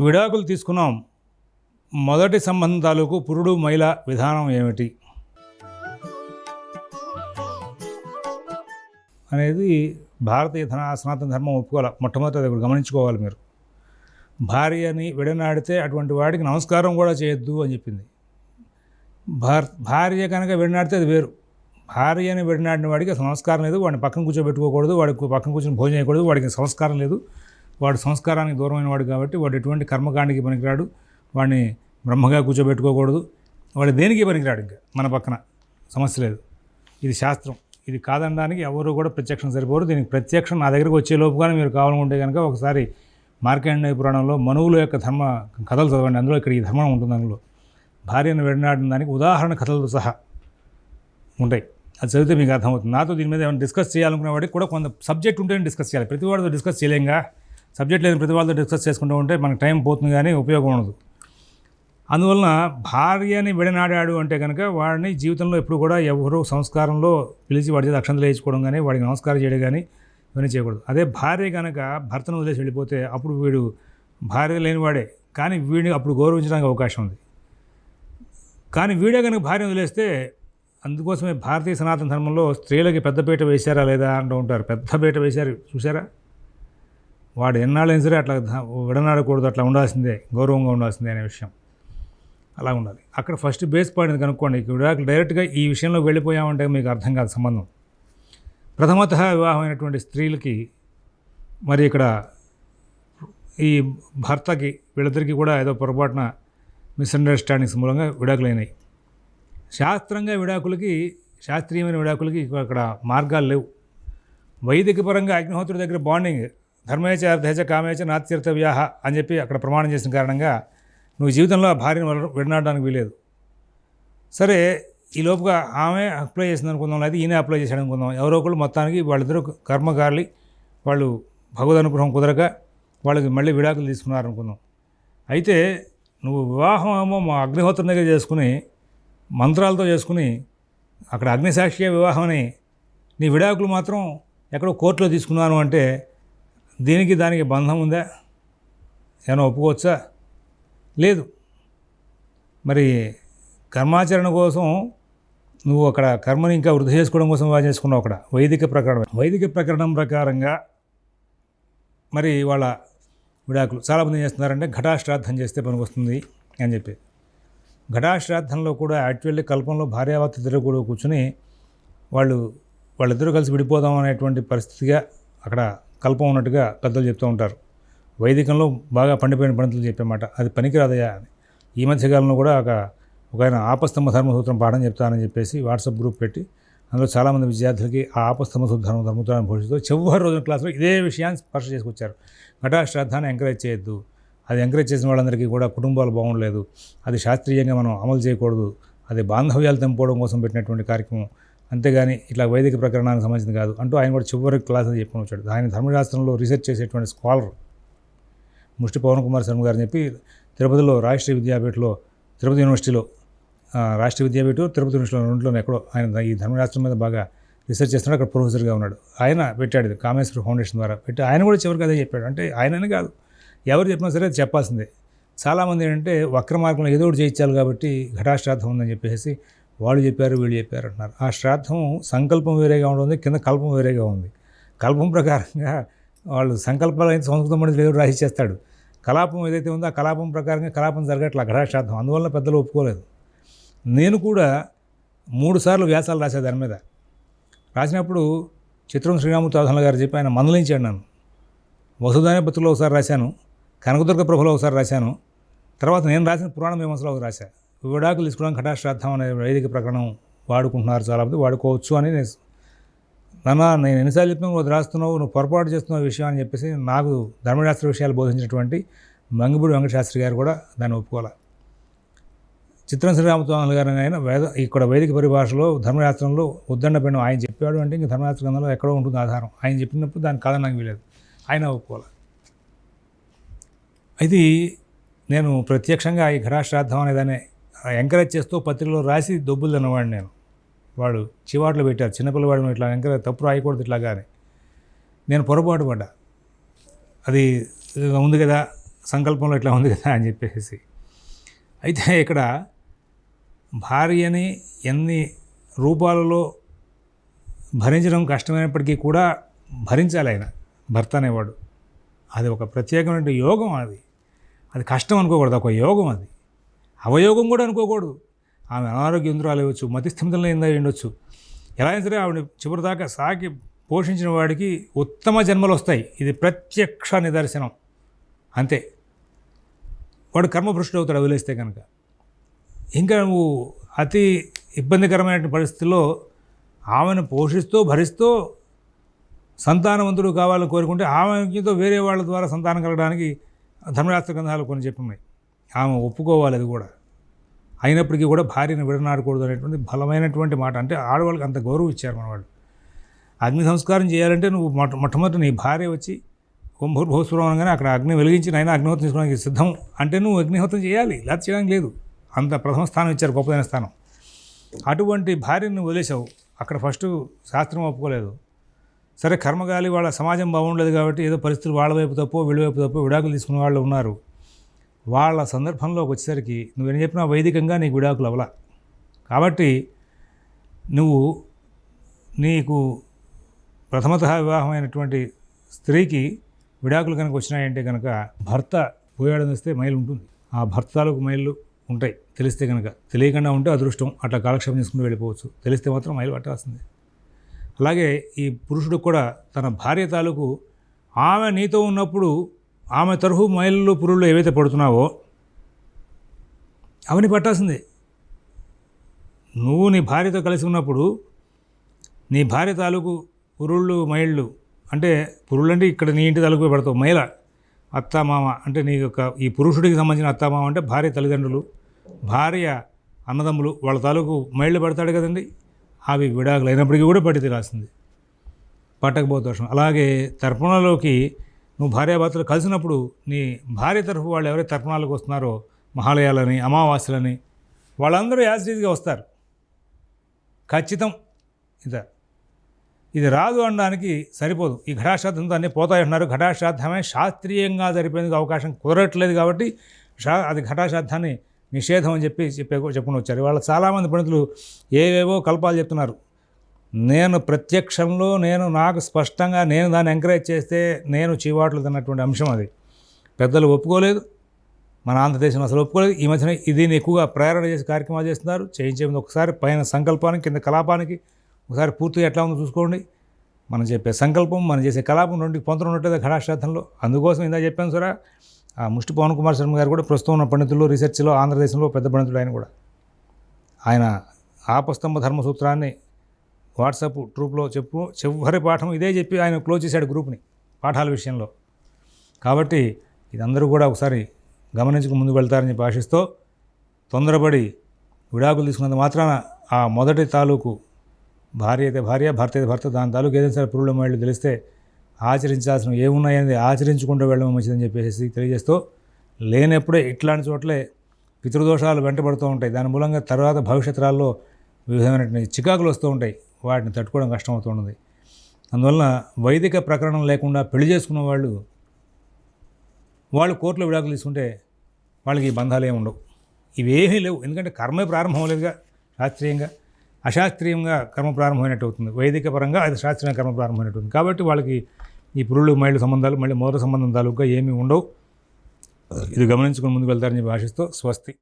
విడాకులు తీసుకున్నాం. మొదటి సంబంధం తాలూకు పురుడు మహిళ విధానం ఏమిటి? అనేది భారతీయ ధన సనాతన ధర్మం ఒప్పుకోవాలి మొట్టమొదటి అది గమనించుకోవాలి మీరు. భార్యని విడనాడితే అటువంటి వాడికి నమస్కారం కూడా చేయొద్దు అని చెప్పింది. భార్ భార్య కనుక విడనాడితే అది వేరు. భార్యని విడనాడిన వాడికి అసలు సంస్కారం లేదు వాడిని పక్కన కూర్చోబెట్టుకోకూడదు వాడికి పక్కన కూర్చొని భోజనం చేయకూడదు వాడికి సంస్కారం లేదు. వాడు సంస్కారానికి దూరమైన వాడు కాబట్టి వాడు ఎటువంటి కర్మకాండకి పనికిరాడు. వాడిని బ్రహ్మగా కూర్చోబెట్టుకోకూడదు. వాడు దేనికి పనికిరాడు ఇంకా? మన పక్కన. సమస్య లేదు. ఇది శాస్త్రం. ఇది కాదనడానికి ఎవరు కూడా ప్రత్యక్షం సరిపోరు. దీనికి ప్రత్యక్షం నా దగ్గరకు వచ్చే లోపుగానే మీరు కావాలనుకుంటే కనుక ఒకసారి మార్కండేయ పురాణంలో మనువుల యొక్క ధర్మ కథలు చదవండి. అందులో ఇక్కడ ఈ ధర్మం ఉంటుంది అందులో. భార్యను విడనాడిన దానికి ఉదాహరణ కథలతో సహా ఉంటాయి. అది చదివితే మీకు అర్థమవుతుంది. నాతో దీని మీద ఏమైనా డిస్కస్ చేయాలనుకునే వాడికి కూడా కొంత సబ్జెక్ట్ ఉంటేనే డిస్కస్ చేయాలి. ప్రతి వాడితో డిస్కస్ చేయలేంగా సబ్జెక్ట్ లేని ప్రతి వాళ్ళతో డిస్కస్ చేసుకుంటూ ఉంటే మనకు టైం పోతుంది కానీ ఉపయోగం ఉండదు. అందువలన భార్యని విడనాడాడు అంటే కనుక వాడిని జీవితంలో ఎప్పుడు కూడా ఎవరు సంస్కారంలో పిలిచి వాడి చేత అక్షంతలు వేయించుకోవడం కానీ వాడికి నమస్కారం చేయడం కానీ ఇవన్నీ చేయకూడదు. అదే భార్య కనుక భర్తను వదిలేసి వెళ్ళిపోతే అప్పుడు వీడు భార్య లేనివాడే కానీ వీడిని అప్పుడు గౌరవించడానికి అవకాశం ఉంది. కానీ వీడే కనుక భార్య వదిలేస్తే అందుకోసమే భారతీయ సనాతన ధర్మంలో స్త్రీలకి పెద్దపీట వేశారా లేదా అంటూ ఉంటారు. పెద్దపీట వేశారు. చూసారా వాడు ఎన్నాళ్ళైనా సరే అట్లా విడనాడకూడదు అట్లా ఉండాల్సిందే గౌరవంగా ఉండాల్సిందే అనే విషయం. అలా ఉండాలి. అక్కడ ఫస్ట్ బేస్ పాయింట్ కనుక్కోండి. ఇక్కడ విడాకులు డైరెక్ట్గా ఈ విషయంలో వెళ్ళిపోయామంటే మీకు అర్థం కాదు సంబంధం. ప్రథమత వివాహమైనటువంటి స్త్రీలకి మరి ఇక్కడ ఈ భర్తకి వీళ్ళిద్దరికీ కూడా ఏదో పొరపాటున మిస్అండర్స్టాండింగ్స్ మూలంగా విడాకులైనాయి. శాస్త్రంగా విడాకులకి శాస్త్రీయమైన విడాకులకి అక్కడ మార్గాలు లేవు. వైదిక పరంగా అగ్నిహోత్రుడి దగ్గర బాండింగ్ ధర్మేచ అర్థేచ కామేచ నాత్యర్థవ్యాహ అని చెప్పి అక్కడ ప్రమాణం చేసిన కారణంగా నువ్వు జీవితంలో ఆ భార్యను విడనాడడానికి వీలేదు సరే ఈ లోపుగా ఆమె అప్లై చేసింది అనుకుందాం లేదా ఈయన అప్లై చేశాడు అనుకుందాం. ఎవరో ఒకళ్ళు మొత్తానికి వాళ్ళిద్దరూ కర్మకారులు వాళ్ళు భగవద్ అనుగ్రహం కుదరక వాళ్ళకి మళ్ళీ విడాకులు తీసుకున్నారు అనుకుందాం. అయితే నువ్వు వివాహం ఏమో మా అగ్నిహోత్రం దగ్గర చేసుకుని మంత్రాలతో చేసుకుని అక్కడ అగ్నిసాక్షి వివాహం అని నీ విడాకులు మాత్రం ఎక్కడో కోర్టులో తీసుకున్నాను అంటే దీనికి దానికి బంధం ఉందా? ఏమైనా ఒప్పుకోవచ్చా? లేదు. మరి కర్మాచరణ కోసం నువ్వు అక్కడ కర్మని ఇంకా వృద్ధి చేసుకోవడం కోసం బాగా చేసుకున్నావు అక్కడ? వైదిక ప్రకరణం. వైదిక ప్రకరణం ప్రకారంగా మరి వాళ్ళ విడాకులు చాలామంది ఏం చేస్తున్నారంటే ఘటాశ్రాద్ధం చేస్తే పనికి వస్తుంది అని చెప్పి. ఘటాశ్రాద్ధంలో కూడా యాక్చువల్లీ కల్పంలో భార్యాభర్త ఇద్దరు కూడా కూర్చుని వాళ్ళు వాళ్ళిద్దరూ కలిసి విడిపోదాం అనేటువంటి పరిస్థితిగా అక్కడ కల్పం ఉన్నట్టుగా పెద్దలు చెప్తూ ఉంటారు. వైదికంలో బాగా పండిపోయిన పండితులు చెప్పేమాట అది పనికిరాదయా అని. ఈ మధ్యకాలంలో కూడా ఒక ఒక ఆయన ఆపస్తమ ధర్మసూత్రం పాఠం చెప్తానని చెప్పేసి వాట్సాప్ గ్రూప్ పెట్టి అందులో చాలామంది విద్యార్థులకి ఆ ఆపస్తమ ధర్మ ధర్మసూత్రాన్ని భవిష్యత్తు చివరి రోజున క్లాసులో ఇదే విషయాన్ని స్పర్శ చేసుకొచ్చారు. ఘటాశ్రాద్ధాన్ని ఎంకరేజ్ చేయొద్దు. అది ఎంకరేజ్ చేసిన వాళ్ళందరికీ కూడా కుటుంబాలు బాగుండలేదు. అది శాస్త్రీయంగా మనం అమలు చేయకూడదు. అది బాంధవ్యాలు తెంపుకోవడం కోసం పెట్టినటువంటి కార్యక్రమం. అంతేగాని ఇట్లా వైదిక ప్రకరణానికి సంబంధించింది కాదు అంటూ ఆయన కూడా చివరి క్లాస్ అని చెప్పుకొని వచ్చాడు. ఆయన ధర్మశాస్త్రంలో రీసెర్చ్ చేసేటువంటి స్కాలర్ ముష్టి పవన్ కుమార్ శర్మ గారు చెప్పి తిరుపతిలో రాష్ట్రీయ విద్యాపీఠలో తిరుపతి యూనివర్సిటీలో రాష్ట్ర రాష్ట్రీయ విద్యాపీఠ తిరుపతి యూనివర్సిటీలో రెండులోనే ఎక్కడో ఆయన ఈ ధర్మశాస్త్రం మీద బాగా రీసెర్చ్ చేస్తున్నాడు. అక్కడ ప్రొఫెసర్గా ఉన్నాడు. ఆయన పెట్టాడు ఇది కామేశ్వర ఫౌండేషన్ ద్వారా. పెట్టి ఆయన కూడా చివరికి అదే చెప్పాడు. అంటే ఆయననే కాదు. ఎవరు చెప్పినా సరే అది చెప్పాల్సిందే. చాలామంది ఏంటంటే వక్ర మార్గంలో ఏదో ఒకటి చేయించాలి కాబట్టి ఘటాశ్రాద్ధం ఉందని చెప్పేసి వాళ్ళు చెప్పారు వీళ్ళు చెప్పారు అంటున్నారు. ఆ శ్రాద్ధం సంకల్పం వేరేగా ఉంటుంది కింద కల్పం వేరేగా ఉంది. కల్పం ప్రకారంగా వాళ్ళు సంకల్పాలు అయితే సంస్కృతం అనేది దేవుడు రాసి చేస్తాడు కలాపం ఏదైతే ఉందో ఆ కలాపం ప్రకారంగా కలాపం జరగట్ల ఘటాశ్రాద్ధం అందువల్ల పెద్దలు ఒప్పుకోలేదు. నేను కూడా మూడు సార్లు వ్యాసాలు రాసే దాని మీద. రాసినప్పుడు చిత్రం శ్రీరామూర్తి గారు చెప్పి ఆయన మందలించాడు నన్ను. వసుధాన పత్రికలో ఒకసారి రాశాను కనకదుర్గ ప్రభులో ఒకసారి రాశాను. తర్వాత నేను రాసిన పురాణ మీమాంసలో ఒకసారి రాశాను విడాకులు తీసుకోవడానికి ఘటాశ్రాద్ధం అనే వైదిక ప్రకరణం వాడుకుంటున్నారు చాలామంది వాడుకోవచ్చు అని నేను నాన్న నేను ఎన్నిసార్లు చెప్పినా నువ్వు రాస్తున్నావు నువ్వు పొరపాటు చేస్తున్న విషయం అని చెప్పేసి నాకు ధర్మశాస్త్ర విషయాలు బోధించినటువంటి మంగిపూడి వెంకటశాస్త్రి గారు కూడా దాన్ని ఒప్పుకోవాలి? చిత్రం శ్రీరామస్వామి గారు ఆయన వేద ఇక్కడ వైదిక పరిభాషలో ధర్మశాస్త్రంలో ఉద్దండపీఠం ఆయన చెప్పాడు అంటే ఇంక ధర్మశాస్త్ర గ్రంథంలో ఎక్కడో ఉంటుంది ఆధారం. ఆయన చెప్పినప్పుడు దాని కాదని నాకు వీలేదు. ఆయన ఒప్పుకోవాలి? ఇది నేను ప్రత్యక్షంగా ఈ ఘటాశ్రాద్ధం అనేదాన్ని ఎంకరేజ్ చేస్తూ పత్రికలో రాసి దొబ్బులు తిన్నవాడిని నేను. వాడు చివాట్లు పెట్టారు చిన్నపిల్లవాడు ఇట్లా ఎంకరేజ్ తప్పు రాయకూడదు ఇట్లా కానీ నేను పొరపాటు పడ్డా. అది ఉంది కదా సంకల్పంలో ఇట్లా ఉంది కదా అని చెప్పేసి. అయితే ఇక్కడ భార్యని ఎన్ని రూపాలలో భరించడం కష్టమైనప్పటికీ కూడా భరించాలి ఆయన. భర్త అనేవాడు. అది ఒక ప్రత్యేకమైన యోగం అది. అది కష్టం అనుకోకూడదు ఒక యోగం అది. అవయోగం కూడా అనుకోకూడదు. ఆమె అనారోగ్యంతురాలు అవ్వచ్చు మతిస్థిమితంలో ఏందా ఉండొచ్చు ఎలా అయినా సరే ఆవిడ చివరిదాకా సాకి పోషించిన వాడికి ఉత్తమ జన్మలు వస్తాయి. ఇది ప్రత్యక్ష నిదర్శనం. అంతే. వాడు కర్మభృష్టి అవుతాడు వదిలేస్తే కనుక ఇంకా నువ్వు అతి ఇబ్బందికరమైన పరిస్థితుల్లో ఆమెను పోషిస్తూ భరిస్తూ సంతానవంతుడు కావాలని కోరుకుంటే ఆమెతో వేరే వాళ్ళ ద్వారా సంతానం కలగడానికి ధర్మశాస్త్ర గ్రంథాలు కొన్ని చెప్పినాయి ఆమె ఒప్పుకోవాలి అది కూడా. అయినప్పటికీ కూడా భార్యను విడనాడకూడదు అనేటువంటి బలమైనటువంటి మాట. అంటే ఆడవాళ్ళకి అంత గౌరవం ఇచ్చారు మన వాళ్ళు అగ్ని సంస్కారం చేయాలంటే నువ్వు మొట్ట మొట్టమొదటి నీ భార్య వచ్చి కుంభూర్భోస్వరం అనగానే అక్కడ అగ్ని వెలిగించి నైనా అగ్నిహోత్రం తీసుకోవడానికి సిద్ధం అంటే నువ్వు అగ్నిహోత్రం చేయాలి. లేదా చేయడానికి లేదు. అంత ప్రథమ స్థానం ఇచ్చారు గొప్పదైన స్థానం. అటువంటి భార్యను వదిలేసావు అక్కడ ఫస్ట్ శాస్త్రం ఒప్పుకోలేదు. సరే కర్మగాలి వాళ్ళ సమాజం బాగుండదు కాబట్టి ఏదో పరిస్థితులు వాళ్ళ వైపు తప్పో వీళ్ళ వైపు తప్పో విడాకులు తీసుకున్న వాళ్ళు ఉన్నారు. వాళ్ళ సందర్భంలోకి వచ్చేసరికి నువ్వేం చెప్పినా వైదికంగా నీకు విడాకులు అవలా కాబట్టి నువ్వు నీకు ప్రథమత వివాహమైనటువంటి స్త్రీకి విడాకులు కనుక వచ్చినాయంటే కనుక భర్త పోయాడని వస్తే మైలు ఉంటుంది. ఆ భర్త తాలూకు మైళ్ళు ఉంటాయి. తెలిస్తే కనుక తెలియకుండా ఉంటే అదృష్టం. అట్లా కాలక్షేపం చేసుకుని వెళ్ళిపోవచ్చు. తెలిస్తే మాత్రం మైలు పట్టాల్సిందే అలాగే ఈ పురుషుడు కూడా తన భార్య తాలూకు ఆమె నీతో ఉన్నప్పుడు ఆమె తరహు మైళ్ళు పురుళ్ళు ఏవైతే పడుతున్నావో అవని పట్టాల్సిందే. నువ్వు నీ భార్యతో కలిసి ఉన్నప్పుడు నీ భార్య తాలూకు పురుళ్ళు మైళ్ళు అంటే పురుళ్ళు అంటే ఇక్కడ నీ ఇంటి తాలూకు పడతావు. మైల అత్త మామ అంటే నీ యొక్క ఈ పురుషుడికి సంబంధించిన అత్త మామ అంటే భార్య తల్లిదండ్రులు భార్య అన్నదమ్ములు వాళ్ళ తాలూకు మైళ్ళు పడతాడు కదండి. అవి విడాకులు అయినప్పటికీ కూడా పట్టి తీరాల్సింది. పట్టకపోతే దోషం. అలాగే తర్పణలోకి నువ్వు భార్యాభర్తలు కలిసినప్పుడు నీ భార్య తరఫు వాళ్ళు ఎవరైతే తర్పణాలకు వస్తున్నారో మహాలయాలని అమావాస్యలని వాళ్ళందరూ యాజిటీజ్గా వస్తారు. ఖచ్చితం ఇద. ఇది రాదు అనడానికి సరిపోదు. ఈ ఘటాశ్రాద్ధంతో అన్నీ పోతాయంటున్నారు ఘటాశ్రాద్ధమే శాస్త్రీయంగా జరిపేందుకు అవకాశం కుదరట్లేదు కాబట్టి షా అది ఘటాశ్రాద్ధాన్ని నిషేధం అని చెప్పి చెప్పే చెప్పుకుని వచ్చారు. వాళ్ళ చాలామంది పండితులు ఏవేవో కల్పాలు చెప్తున్నారు. నేను ప్రత్యక్షంలో నేను నాకు స్పష్టంగా నేను దాన్ని ఎంకరేజ్ చేస్తే నేను చీవాట్లు తిన్నటువంటి అంశం అది. పెద్దలు ఒప్పుకోలేదు. మన ఆంధ్రదేశం అసలు ఒప్పుకోలేదు. ఈ మధ్యన దీన్ని ఎక్కువగా ప్రేరణ చేసి కార్యక్రమాలు చేస్తున్నారు. చేయించేది ఒకసారి పైన సంకల్పానికి కింద కలాపానికి. ఒకసారి పూర్తిగా ఎట్లా ఉందో చూసుకోండి. మనం చెప్పే సంకల్పం మనం చేసే కలాపం రెండు పొంతలు ఉన్నట్టు ఘటాశ్రాద్ధంలో అందుకోసం ఇందా చెప్పాను సరే ఆ ముష్టి పవన్ కుమార్ శర్మ గారు కూడా ప్రస్తుతం ఉన్న పండితులు రీసెర్చ్లో ఆంధ్రదేశంలో పెద్ద పండితుడు ఆయన కూడా. ఆయన ఆపస్తంభ ధర్మ సూత్రాన్ని వాట్సాప్ ట్రూప్లో చెప్పు చివరి పాఠం ఇదే చెప్పి ఆయన క్లోజ్ చేశాడు గ్రూప్ని పాఠాల విషయంలో. కాబట్టి ఇదందరూ కూడా ఒకసారి గమనించుకు ముందుకు వెళ్తారని చెప్పి ఆశిస్తూ తొందరపడి విడాకులు తీసుకున్నంత మాత్రాన ఆ మొదటి తాలూకు భార్య అయితే భార్య భర్త అయితే భర్త దాని తాలూకు ఏదైనా సరే పురుళ్ళ మైళ్ళు తెలిస్తే ఆచరించాల్సిన ఏమున్నాయనేది ఆచరించుకుంటూ వెళ్ళడం మంచిదని చెప్పేసి తెలియజేస్తూ లేనప్పుడే ఇట్లాంటి చోట్లే పితృదోషాలు వెంటబడుతూ ఉంటాయి. దాని మూలంగా తర్వాత భవిష్యత్తురాల్లో వివిధమైనటువంటి చికాకులు వస్తూ ఉంటాయి. వాటిని తట్టుకోవడం కష్టమవుతుంది అందువలన వైదిక ప్రకరణం లేకుండా పెళ్ళి చేసుకున్న వాళ్ళు వాళ్ళు కోర్టులో విడాకులు తీసుకుంటే వాళ్ళకి ఈ బంధాలు ఏమి ఉండవు. ఇవేమీ లేవు. ఎందుకంటే కర్మే ప్రారంభం అవ్వలేదుగా శాస్త్రీయంగా. అశాస్త్రీయంగా కర్మ ప్రారంభమైనట్టు అవుతుంది. వైదిక పరంగా అది శాస్త్రీయంగా కర్మ ప్రారంభమైనట్టు ఉంది కాబట్టి వాళ్ళకి ఈ పురుళ్ళు మైళ్ళ సంబంధాలు మళ్ళీ మౌర సంబంధం తాలూకా ఏమీ ఉండవు. ఇది గమనించుకుని ముందుకు వెళ్తారని చెప్పి ఆశిస్తూ స్వస్తి.